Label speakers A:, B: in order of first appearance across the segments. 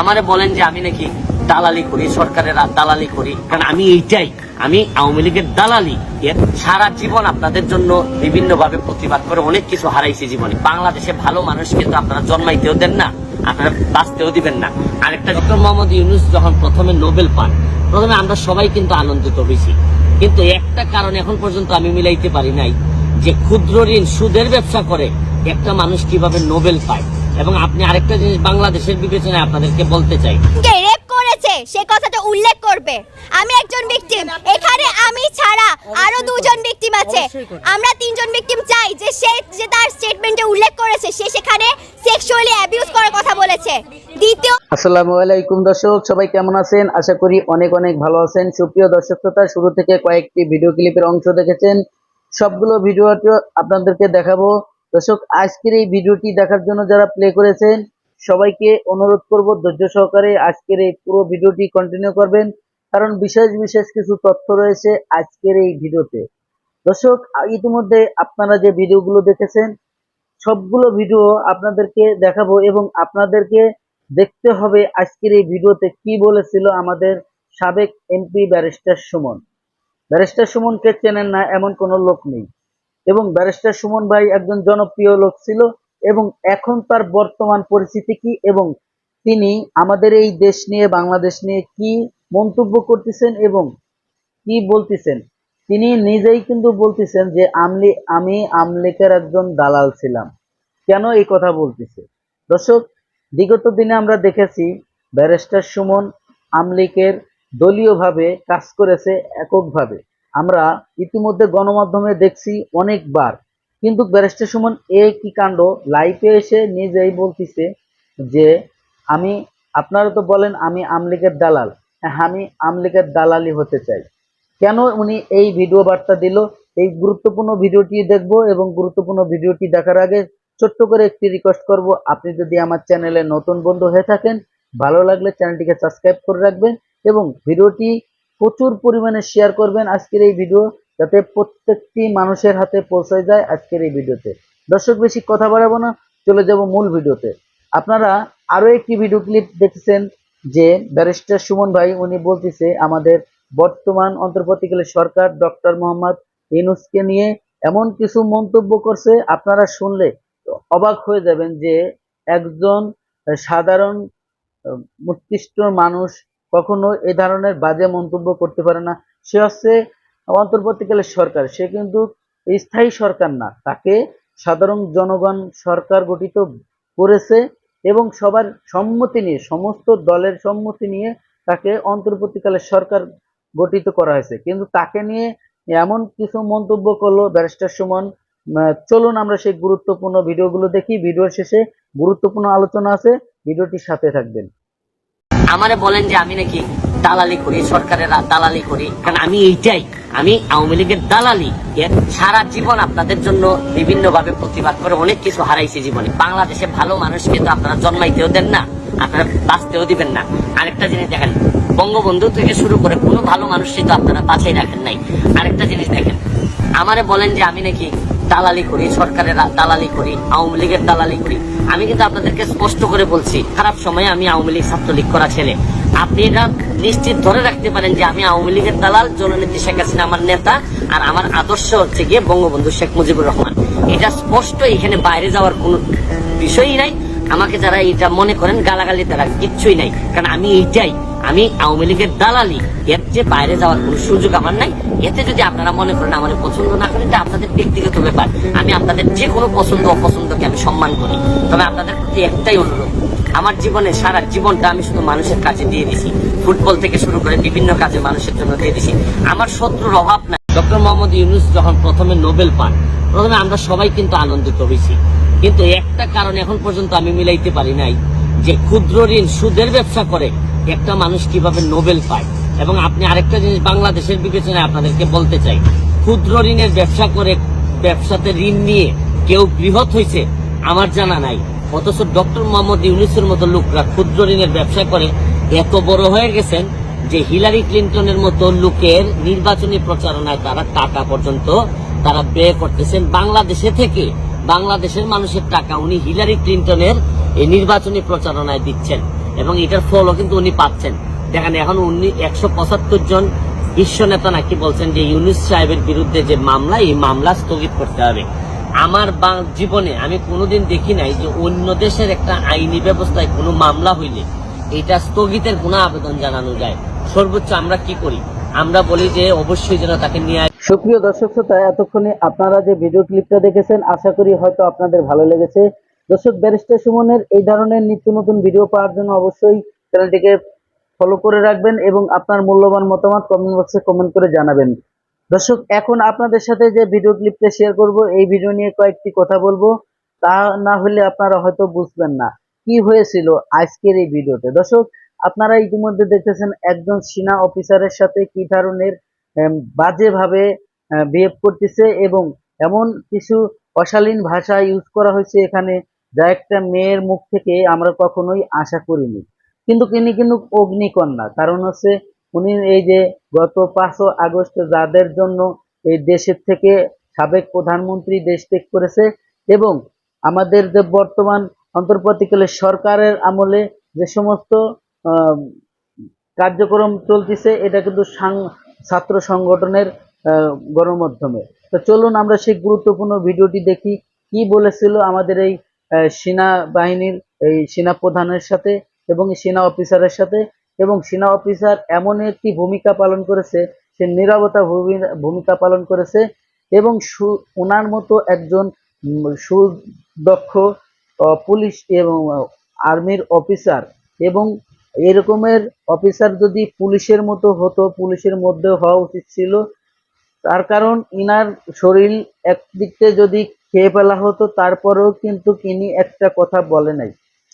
A: আমারে বলেন যে আমি নাকি দালালি করি, সরকারের দালালি করি। কারণ আমি এইটাই, আমি আওয়ামী লীগের দালালি। সারা জীবন আপনাদের জন্য বিভিন্ন ভাবে প্রতিবাদ করে অনেক কিছু হারাইছি জীবনে। বাংলাদেশে ভালো মানুষ কিন্তু আপনারা জন্মাইতেও দেন না, আপনারা বাঁচতেও দিবেন না। আরেকটা, ডক্টর মোহাম্মদ ইউনুস যখন প্রথমে নোবেল পান, প্রথমে আমরা সবাই কিন্তু আনন্দিত হয়েছি। কিন্তু একটা কারণ এখন পর্যন্ত আমি মিলাইতে পারি নাই, যে ক্ষুদ্র ঋণ সুদের ব্যবসা করে একটা মানুষ কীভাবে নোবেল পায়। এবং আপনি আরেকটা জিনিস বাংলাদেশের বিবেচনায় আপনাদেরকে বলতে চাই।
B: কে রেপ করেছে সে কথাটা উল্লেখ করবে। আমি একজন ভিকটিম এখানে আমি ছাড়া আরও দুজন ভিকটিম আছে। আমরা তিনজন ভিকটিম চাই যে সে যে তার স্টেটমেন্টে উল্লেখ করেছে সে সেখানে সেক্সুয়ালি অ্যাবিউজ করার কথা বলেছে। দ্বিতীয়
C: আসসালামু আলাইকুম দর্শক সবাই কেমন আছেন? আশা করি অনেক অনেক ভালো আছেন। সুপ্রিয় দর্শক শ্রোতা শুরু থেকে কয়েকটি ভিডিও ক্লিপের অংশ দেখেছেন। সবগুলো ভিডিও আপনাদেরকে দেখাবো। দর্শক, আজকের এই ভিডিওটি দেখার জন্য যারা প্লে করেছেন, সবাইকে অনুরোধ করব ধৈর্য সহকারে আজকের এই পুরো ভিডিওটি কন্টিনিউ করবেন। কারণ বিশেষ বিশেষ কিছু তথ্য রয়েছে আজকের এই ভিডিওতে। দর্শক, ইতিমধ্যে আপনারা যে ভিডিওগুলো দেখেছেন, সবগুলো ভিডিও আপনাদেরকে দেখাবো এবং আপনাদেরকে দেখতে হবে আজকের এই ভিডিওতে কি বলেছিল আমাদের সাবেক এমপি ব্যারিস্টার সুমন। ব্যারিস্টার সুমনকে চেনেন না, এমন কোনো লোক নেই। এবং ব্যারিস্টার সুমন ভাই একজন জনপ্রিয় লোক ছিল এবং এখন তার বর্তমান পরিস্থিতি কি এবং তিনি আমাদের এই দেশ নিয়ে, বাংলাদেশ নিয়ে কি মন্তব্য করতেছেন এবং কি বলতেছেন? তিনি নিজেই কিন্তু বলতেছেন যে, আমলি, আমি আমলিকের একজন দালাল ছিলাম। কেন এই কথা বলতেছে? দর্শক, বিগত দিনে আমরা দেখেছি ব্যারিস্টার সুমন আমলিকের দলীয়ভাবে কাজ করেছে এককভাবে। আমরা ইতিমধ্যে গণমাধ্যমে দেখছি অনেকবার। কিন্তু ব্যারিস্টার সুমন এ কি কাণ্ড? লাইফে এসে নিজেই বলতেছে যে আমি আপনারা তো বলেন আমি আমলিকের দালাল। হ্যাঁ, আমি আমলিকের দালালি হতে চাই। কেন উনি এই ভিডিও বার্তা দিল? এই গুরুত্বপূর্ণ ভিডিওটি দেখব এবং গুরুত্বপূর্ণ ভিডিওটি দেখার আগে ছোট্ট করে একটি রিকোয়েস্ট করব। আপনি যদি আমার চ্যানেলে নতুন বন্ধু হয়ে থাকেন ভালো লাগলে চ্যানেলটিকে সাবস্ক্রাইব করে রাখবেন এবং ভিডিওটি প্রচুর পরিমাণে শেয়ার করবেন আজকের এই ভিডিও যাতে প্রত্যেকটি মানুষের হাতে পৌঁছে যায় আজকের এই ভিডিওতে দর্শক, বেশি কথা বাড়াবো না, চলে যাব মূল ভিডিওতে আপনারা আরও একটি ভিডিও ক্লিপ দেখছেন, যে ব্যারিস্টার সুমন ভাই, উনি বলতেছে, আমাদের বর্তমান অন্তর্বর্তীকালীন সরকার ডক্টর মোহাম্মদ ইউনুসকে নিয়ে এমন কিছু মন্তব্য করছে, আপনারা শুনলে অবাক হয়ে যাবেন যে একজন সাধারণ মস্তিষ্ক মানুষ কখনো এ ধরনের বাজে মন্তব্য করতে পারে না। সে হচ্ছে অন্তর্বর্তীকালের সরকার। সে কিন্তু স্থায়ী সরকার না। তাকে সাধারণ জনগণ, সরকার গঠিত করেছে এবং সবার সম্মতি নিয়ে, সমস্ত দলের সম্মতি নিয়ে তাকে অন্তর্বর্তীকালে সরকার গঠিত করা হয়েছে। কিন্তু তাকে নিয়ে এমন কিছু মন্তব্য করল ব্যারিস্টার সুমন। চলুন আমরা সেই গুরুত্বপূর্ণ ভিডিওগুলো দেখি। ভিডিওর শেষে গুরুত্বপূর্ণ আলোচনা আছে। ভিডিওটির সাথে থাকবেন।
A: আমারে বলেন যে আমি নাকি দালালি করি, সরকারের দালালি করি। কারণ আমি এইটাই, আমি আওয়ামী লীগের দালালি। সারা জীবন আপনাদের জন্য বিভিন্ন ভাবে প্রতিবাদ করে অনেক কিছু হারাইছি জীবনে। বাংলাদেশে ভালো মানুষ কিন্তু আপনারা জন্মাইতেও দেন না, আপনারা বাঁচতেও দিবেন না। আরেকটা জিনিস দেখেন, বঙ্গবন্ধু থেকে শুরু করে কোনো ভালো মানুষ কিন্তু আপনারা বাঁচাই রাখেন নাই। আরেকটা জিনিস দেখেন, আমারে বলেন যে আমি নাকি দালালি করি, সরকারের দালালি করি, আওয়ামী লীগের দালালি করি। আমি কিন্তু আপনাদেরকে স্পষ্ট করে বলছি, খারাপ সময়ে আমি আওয়ামী লীগ ছাত্রলীগ করা ছেলে। আপনি এটা নিশ্চিত ধরে রাখতে পারেন যে আমি আওয়ামী লীগের দালাল, জননেত্রী শেখ হাসিনা আমার নেতা, আর আমার আদর্শ হচ্ছে গিয়ে বঙ্গবন্ধু শেখ মুজিবুর রহমান। এটা স্পষ্ট এখানে বাইরে যাওয়ার কোনো বিষয়ই নাই। আমাকে যারা এটা মনে করেন গালাগালি তারা কিচ্ছুই নাই। কারণ আমি এইটাই। আমি আওয়ামী লীগের দালালি। এর যে বাইরে যাওয়ার কোনো সুযোগ আমার নাই। এতে যদি আপনারা মনে করেন আমার পছন্দ না করেন আপনাদের ব্যক্তিগত ব্যাপার। আমি আপনাদের যে কোনো পছন্দ, অপছন্দকে আমি সম্মান করি। তবে আপনাদের প্রতি একটাই অনুরোধ। আমার জীবনে সারা জীবনটা আমি শুধু মানুষের কাছে দিয়ে দিছি। ফুটবল থেকে শুরু করে বিভিন্ন কাজে মানুষের জন্য দিয়ে দিছি। আমার শত্রুর অভাব নাই। ডক্টর মোহাম্মদ ইউনুস যখন প্রথমে নোবেল পান, প্রথমে আমরা সবাই কিন্তু আনন্দিত হয়েছি। কিন্তু একটা কারণ এখন পর্যন্ত আমি মিলাইতে পারি নাই, যে ক্ষুদ্র ঋণ সুদের ব্যবসা করে একটা মানুষ কীভাবে নোবেল পায়। এবং আপনি আরেকটা জিনিস বাংলাদেশের বিবেচনায় আপনাদেরকে বলতে চাই, ক্ষুদ্র ঋণের ব্যবসা করে ব্যবসাতে ঋণ নিয়ে কেউ বৃহৎ হয়েছে আমার জানা নাই। অথচ ডক্টর মোহাম্মদ ইউনিসের মতো লোকরা ক্ষুদ্র ঋণের ব্যবসা করে এত বড় হয়ে গেছেন যে হিলারি ক্লিন্টনের মতো লোকের নির্বাচনী প্রচারণায় তারা টাকা পর্যন্ত তারা ব্যয় করতেছেন বাংলাদেশে থেকে। বাংলাদেশের মানুষের টাকা উনি হিলারি ক্লিন্টনের এই নির্বাচনী প্রচারণায় দিচ্ছেন। এবং এটার ফলও কিন্তু উনি পাচ্ছেন। দেখেন, এখন উনি একশো পঁচাত্তর জন বিশ্ব নেতা নাকি বলছেন যে ইউনুস সাহেবের বিরুদ্ধে যে মামলা, এই মামলা স্থগিত করতে হবে। আমার জীবনে আমি কোনোদিন দেখি নাই যে অন্য দেশের একটা আইনি ব্যবস্থায় কোনো মামলা হইলে এটা স্থগিতের কোনো আবেদন জানানো যায়। সর্বোচ্চ আমরা কি করি? আমরা বলি যে অবশ্যই যেন তাকে নিয়ে
C: সুপ্রিয় দর্শক শ্রোতা, এতক্ষণে আপনারা যে ভিডিও ক্লিপটা দেখেছেন, আশা করি হয়তো আপনাদের ভালো লেগেছে। দর্শক, ব্যারিস্টার সুমনের এই ধরনের নিত্য নতুন ভিডিও পাওয়ার জন্য অবশ্যই চ্যানেলটিকে ফলো করে রাখবেন এবং আপনার মূল্যবান মতামত কমেন্ট বক্সে কমেন্ট করে জানাবেন। দর্শক, এখন আপনাদের সাথে যে ভিডিও ক্লিপটা শেয়ার করব, এই ভিডিও নিয়ে কয়েকটি কথা বলব। তা না হলে আপনারা হয়তো বুঝবেন না কি হয়েছিল আজকের এই ভিডিওতে দর্শক, আপনারা ইতিমধ্যে দেখতেছেন একজন সেনা অফিসারের সাথে কি ধরনের বাজেভাবে বিহেভ করতেছে এবং এমন কিছু অশালীন ভাষা ইউজ করা হয়েছে এখানে যা একটা মেয়ের মুখ থেকে আমরা কখনোই আশা করিনি। কিন্তু তিনি কিন্তু অগ্নিকন্যা। কারণ হচ্ছে উনি এই যে গত পাঁচও আগস্ট যাদের জন্য এই দেশের থেকে সাবেক প্রধানমন্ত্রী দেশ ত্যাগ করেছে এবং আমাদের যে বর্তমান অন্তর্বর্তীকালে সরকারের আমলে যে সমস্ত কার্যক্রম চলতেছে, এটা কিন্তু ছাত্র সংগঠনের গণমাধ্যমে। তো চলুন আমরা সেই গুরুত্বপূর্ণ ভিডিওটি দেখি কি বলেছিল আমাদের এই আহ, সেনা বাহিনীর এই সেনা প্রধানের সাথে এবং সেনা অফিসারের সাথে। এবং সেনা অফিসার এমন একটি ভূমিকা পালন করেছে সে নিরবতা ভূমি- ভূমিকা পালন করেছে এবং সু- ওনার মতো একজন সুদক্ষ পুলিশ এবং আর্মির অফিসার এবং এরকমের অফিসার যদি পুলিশের মতো হতো, পুলিশের মধ্যে হওয়া উচিত ছিল। তার কারণ ইনার শরীর একদিক থেকে যদি খেয়ে ফেলা হতো, তারপরেও কিন্তু তিনি একটা কথা বলে নাই।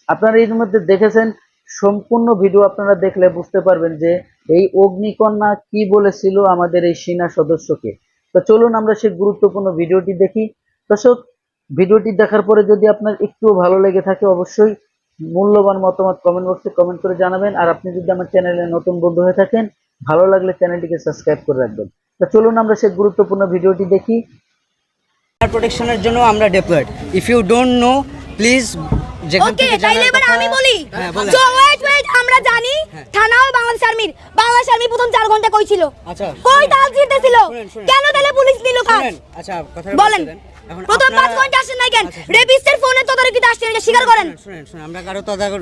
C: আপনারা এর মধ্যে দেখেছেন, সম্পূর্ণ ভিডিও আপনারা দেখলে বুঝতে পারবেন যে এই অগ্নিকন্যা কি বলেছিল আমাদের এই সেনা সদস্যকে। তো চলুন আমরা সেই গুরুত্বপূর্ণ ভিডিওটি দেখি। দর্শক, ভিডিওটি দেখার পরে যদি আপনার একটু ভালো লেগে থাকে, অবশ্যই মূল্যবান মতামত কমেন্ট বক্সে কমেন্ট করে জানাবেন। আর আপনি যদি আমার চ্যানেলে নতুন বন্ধু হয়ে থাকেন ভালো লাগলে চ্যানেলটিকে সাবস্ক্রাইব করে রাখবেন। তো চলুন আমরা সেই গুরুত্বপূর্ণ ভিডিওটি দেখি।
D: প্রোটেকশনের জন্য আমরা deployed if you don't know please
B: okay তাইলে এবার আমি বলি। তো ওয়েট ওয়েট আমরা জানি
D: হ্যাঁ।
B: থানাও বাংলাদেশ আর্মির। বাংলাদেশ আর্মি প্রথম চার ঘণ্টা কই ছিল
D: আচ্ছা।
B: কই তাল জিতেছিল
D: শুনেন।
B: কেন তাহলে পুলিশ নিল কাজ?
D: আচ্ছা কথা
B: বলেন। প্রথম পাঁচ ঘণ্টা আসেন কেন? রেবিসের ফোনে তদারকিতে আসছেন এটা স্বীকার করেন।
D: শুনেন শুনেন আমরা কারও তদারকি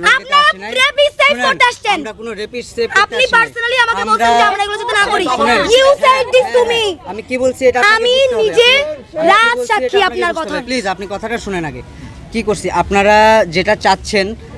B: রেবিস করতে আসছেন।
D: আমরা কোনো সেভ
B: আপনি পার্সোনালি আমাকে বলছেন যে আমরা এগুলো যাতে না করি। You said this to me
D: আমি কি বলছি এটা
B: আমি নিজে রাত সাক্ষী আপনার কথা।
D: প্লিজ আপনি কথাটা শুনেন আগে। কি করছি? আপনারা যেটা চাচ্ছেন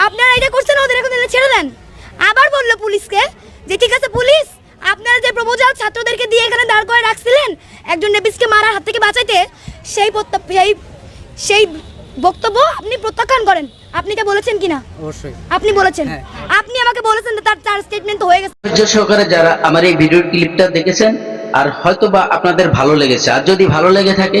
B: আপনারা এটা করছেন ওদের এখন ছেড়ে দেন। আবার বলল পুলিশকে যে ঠিক আছে পুলিশ আপনারা যে প্রপোজাল ছাত্রদেরকে দিয়ে এখানে দাঁড় করে রাখছিলেন একজন নেপিসকে মারার হাত থেকে বাঁচাইতে সেই প্রত্যা- সেই সেই বক্তব্য আপনি প্রত্যাখ্যান করেন। আপনি এটা বলেছেন কিনা?
D: অবশ্যই।
B: আপনি বলেছেন।
D: হ্যাঁ।
B: আপনি আমাকে বলেছেন যে তার তার স্টেটমেন্ট তো হয়ে গেছে।
C: ধৈর্য সহকারে যারা আমার এই ভিডিও ক্লিপটা দেখেছেন আর হয়তো বা আপনাদের ভালো লেগেছে আর যদি ভালো লেগে থাকে